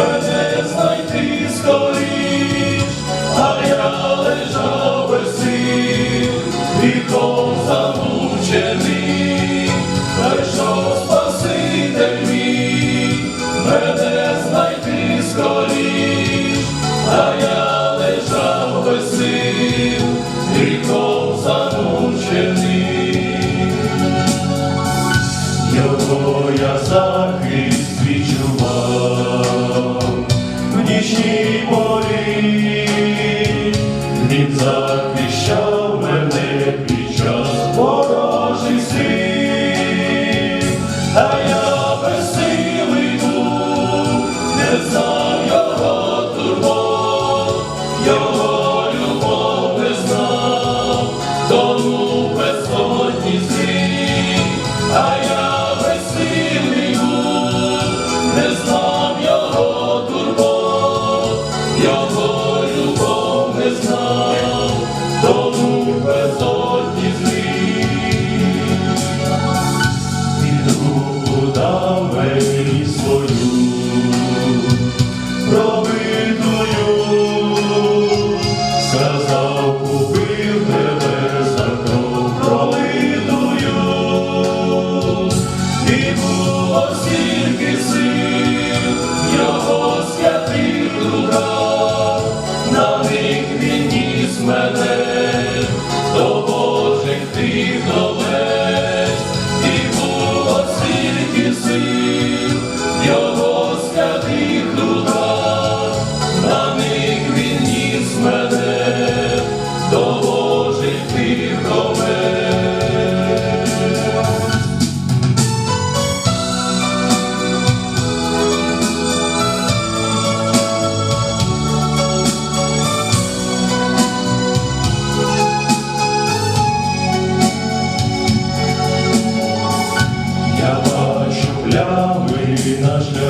мене знайти скоріш, а я лежав без сил, віком замучений, прийшов спаситель мій, мене знайти скоріш, а я лежав без сил, віком замучений, його я захистив. 摇头 Nasze